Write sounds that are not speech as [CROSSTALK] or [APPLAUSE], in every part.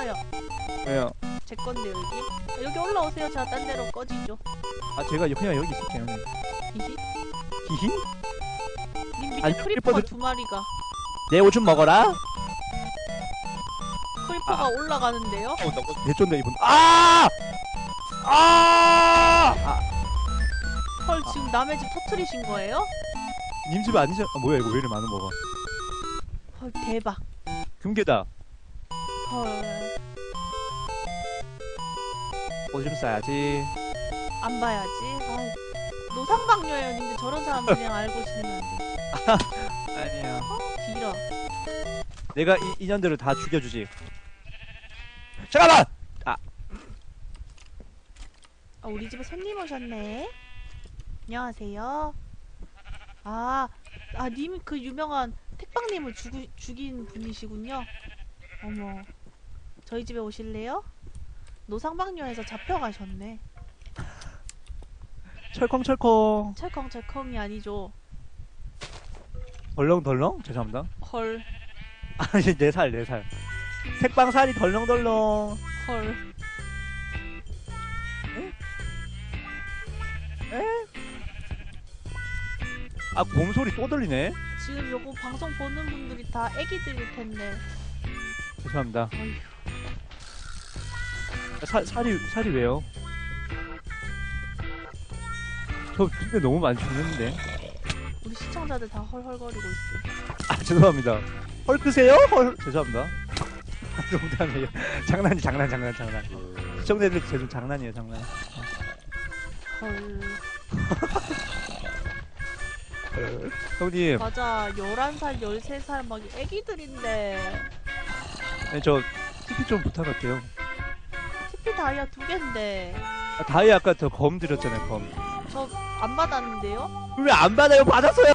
싫어요. 왜요? 제 건데 여기. 여기 올라오세요. 제가 딴 데로 꺼지죠. 아 제가 그냥 여기 있을게요 형님 히히. 히히? 님 밑에 아니, 크리퍼가 크리퍼들- 두 마리가. 내 오줌 먹어라 크리퍼가 올라가는데요. 어, 나 개쩐다 이분 아! 아! 아! 헐 지금 남의 집 터트리신 거예요? 님집 아니죠? 아, 뭐야 이거 왜 이렇게 많은 거가 헐 대박. 금괴다 헐. 오줌 싸야지 안 봐야지. 아, 노상방뇨예요. 저런 사람 그냥 알고 지내면 안 돼. [LAUGHS] 아니야 어? 길어. 내가 이 인연들을 다 죽여주지 잠깐만! 아, 우리 집에 손님 오셨네. 안녕하세요. 아, 아, 님 그 유명한 택방님을 죽, 죽인 분이시군요. 어머, 저희 집에 오실래요? 노상방뇨에서 잡혀가셨네. 철컹철컹 철컹철컹이 아니죠. 덜렁덜렁? 죄송합니다 헐, 아니 4살 4살 색방살이 덜렁덜렁 헐. 아 곰소리 또 들리네 지금 요거 방송 보는 분들이 다 애기들일 텐데. 죄송합니다 어휴, 사, 살이 살이 왜요? 저 근데 너무 많이 죽는데 우리 시청자들 다 헐헐거리고 있어. 아 죄송합니다 헐크세요? 헐 죄송합니다 [LAUGHS] 농담이에요 장난이 장난 장난 장난 시청자들 제좀 장난이에요 장난 헐. [LAUGHS] 형님 맞아, 11살, 13살 막 애기들인데. 아니, 저 TP 좀 부탁할게요 TP 다이아 두 개인데. 아, 다이 아까 저 검 드렸잖아요 검 저 안 받았는데요? 왜 안 받아요 받았어요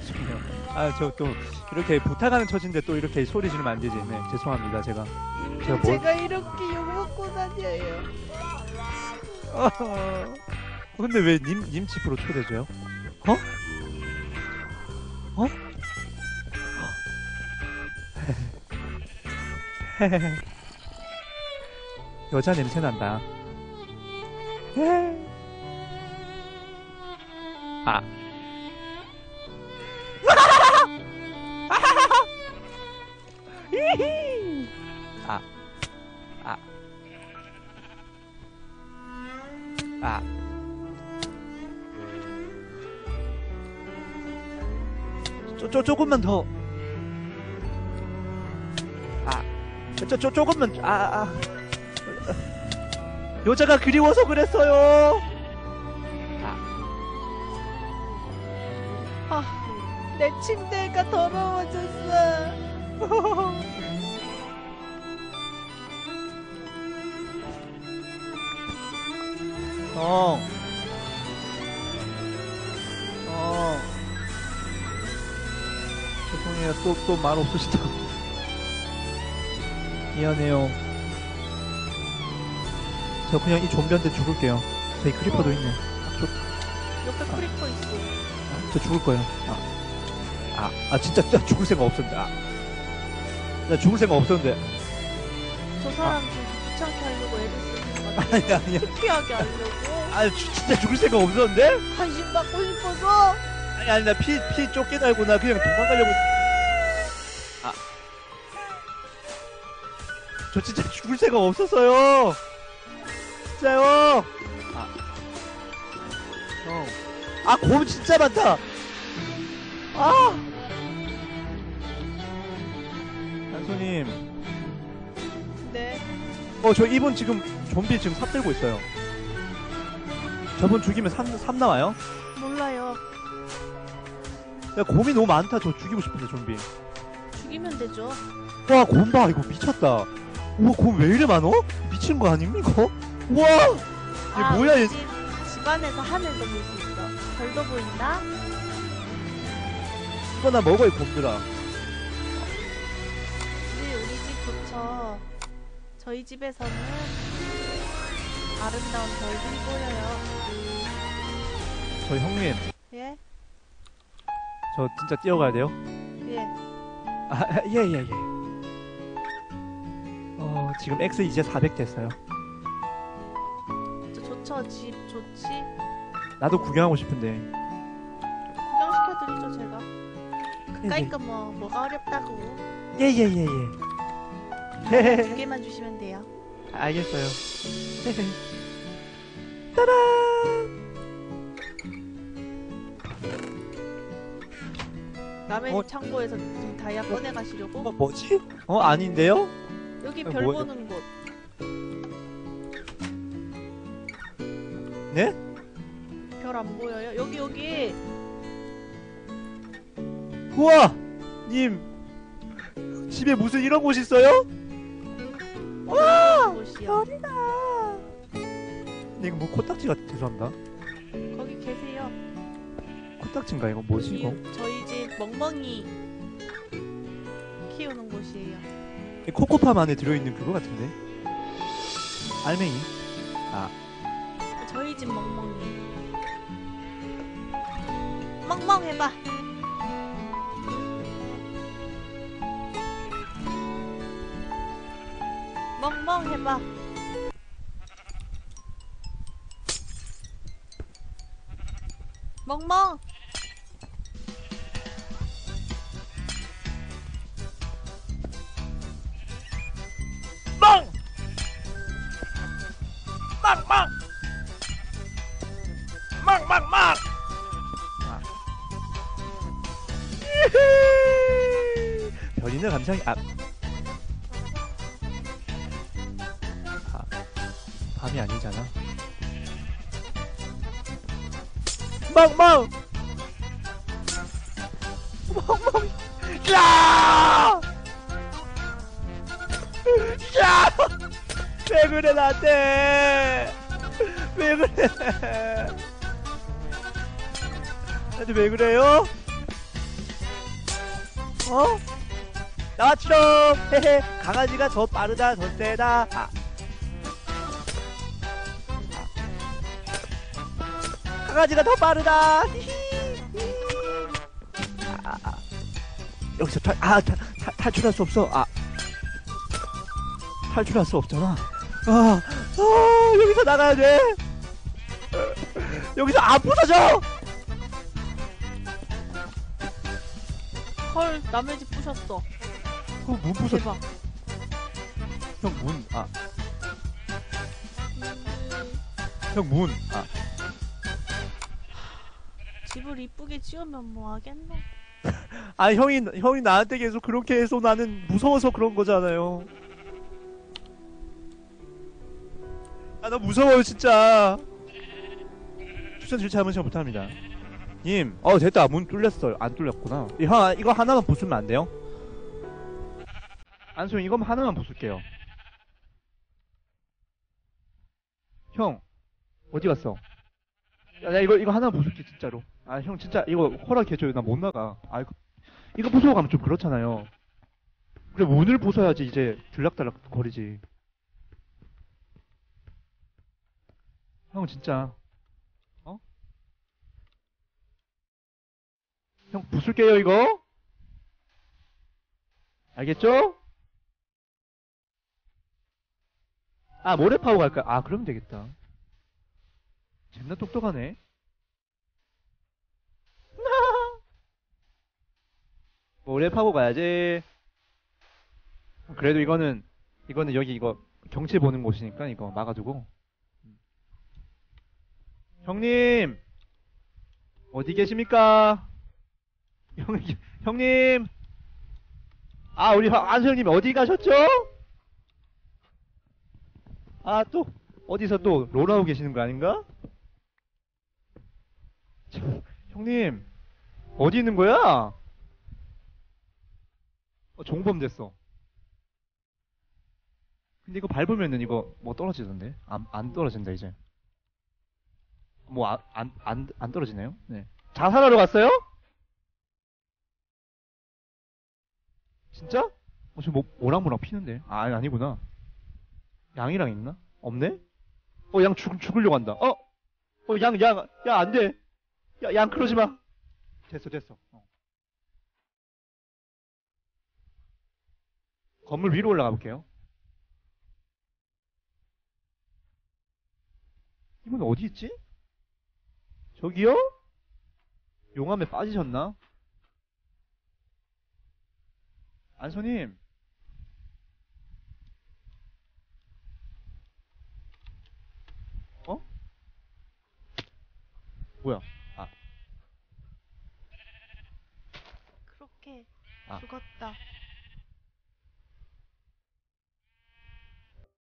죄송해요 아저 또 이렇게 부탁하는 처지인데 또 이렇게 소리 지르면 안 되지 네 죄송합니다 제가 제가 뭘 제가 이렇게 욕먹고 다녀요. 어, 근데 왜 님, 님 집으로 초대줘요? 어? 어? 여자 냄새 난다. 아. 아. 아. 아. 쪼, 쪼, 조금만 더. 아. 저, 저, 조금만, 아, 아. 여자가 그리워서 그랬어요. 아, 내 침대가 더러워졌어. 형. [LAUGHS] 형. 죄송해요. 또, 또 말 없으시다. [LAUGHS] 미안해요. 저 그냥 이 좀비한테 죽을게요. 저희 크리퍼도 있네. 아, 저, 옆에 크리퍼 있어. 저 죽을 거예요. 아, 아, 아 진짜, 진짜 죽을 생각 없었는데. 아. 나 죽을 생각 없었는데. 저 사람 좀 귀찮게 하려고 애를 쓰는 거 같아. 아니, 아니야. 피하게 하려고. 아, 주- 진짜 죽을 생각 없었는데? 관심 받고 싶어서. 아니, 아니, 나 피, 피 쫓기 달고 나 그냥 도망가려고. 아. 저 진짜 죽을 생각 없었어요. 진짜요. 아. 형. 아, 곰 진짜 많다. 아. 한손님. 네. 어, 저 이분 지금 좀비 지금 삽 들고 있어요. 저분 죽이면 3, 삼 나와요? 몰라요. 야, 곰이 너무 많다. 저 죽이고 싶은데, 좀비. 죽이면 되죠. 와, 곰 봐. 이거 미쳤다. 우와, 곰 왜 이래 많어? 미친 거 아닙니까? 우와! 이게 아, 뭐야, 우리 얘. 집, 집안에서 하늘도 볼 수 있어. 별도 보인다? 이거 나 먹어, 이 곰들아. 네, 우리 집 좋죠. 저희 집에서는 아름다운 별들이 보여요. 저 형님, 예? 저 진짜 뛰어가야 돼요? 예. 아, 예, 예, 예. 어, 지금 X 이제 400 됐어요. 저 좋죠 집 좋지. 나도 구경하고 싶은데. 구경시켜드리죠 제가. 네, 그까이까 뭐 뭐가 어렵다고. 예 예 예 예. 두 개만 주시면 돼요. 알겠어요. [LAUGHS] 따란. 남의 어? 집 창고에서 지금 다이아 꺼내 가시려고? 어 뭐지? 어 아닌데요? 여기 어, 별 뭐야? 보는 곳. 네? 별안 보여요? 여기 여기. 우와! 님! 집에 무슨 이런 곳이 있어요? 와! 곳이요. 별이다! 근데 이거 뭐 코딱지 같아, 죄송합니다. 거기 계세요. 코딱지인가, 이거 뭐지, 이거? 이- 저희 집 멍멍이 키우는 곳이에요. 이 코코팜 안에 들어있는 그거 같은데? 알맹이? 저희 집 멍멍이. 멍멍 해봐. 멍멍 해봐. 멍멍. 망! 아. 별이는 감상이, 아. 아, 밤이 아니잖아. 망, 망! 야! 야! 왜 그래 나한테? 왜 그래? 나한테 왜 그래요? 어? 나처럼 헤헤 강아지가 더 빠르다 더 세다 아. 아. 강아지가 더 빠르다. 아, 아, 아. 여기서 탈, 아, 탈, 탈, 탈출할 수 없어 아. 탈출할 수 없잖아. 아, 아 여기서 나가야 돼. 여기서 안 부서져. 헐 남의 집 부셨어. 어, 문 부서. 대박. 형 문. 아, 형 문. 아, 집을 이쁘게 지으면 뭐 하겠노? [LAUGHS] 아 형이 형이 나한테 계속 그렇게 해서 나는 무서워서 그런 거잖아요. 아, 나 무서워요 진짜. 추천 질차 한번 잘 못합니다. 님, 어 됐다 문 뚫렸어요. 안 뚫렸구나. 이 형, 이거 하나만 부수면 안 돼요? 안수형 이거 하나만 부술게요. 형, 어디 갔어? 야, 야 이거 이거 하나만 부술게 진짜로. 아 형 진짜 이거 허락 해줘요. 나 못 나가. 아 이거 이거 부수고 가면 좀 그렇잖아요. 그래 문을 부숴야지 이제 들락달락 거리지. 형 진짜 어? 형 부술게요 이거. 알겠죠? 아 모래 파고 갈까? 아 그러면 되겠다. 존나 똑똑하네. [LAUGHS] 모래 파고 가야지. 그래도 이거는 이거는 여기 이거 경치 보는 곳이니까 이거 막아두고. 형님 어디 계십니까? 형 형님 아 우리 안수 형님 어디 가셨죠? 아 또 어디서 또 롤하고 계시는 거 아닌가? 참, 형님 어디 있는 거야? 어, 종범 됐어. 근데 이거 밟으면은 이거 뭐 떨어지던데? 안, 안 떨어진다 이제. 뭐 안 안안안 떨어지네요? 네. 자살하러 갔어요? 진짜? 어, 지금 뭐, 오랑모랑 피는데. 아, 아니구나. 양이랑 있나? 없네? 어, 양 죽, 죽으려고 한다. 어! 어, 양, 양, 야, 안 돼. 야, 양 그러지 마. 됐어, 됐어. 어. 건물 위로 올라가 볼게요. 이분 어디 있지? 저기요? 용암에 빠지셨나? 안소님.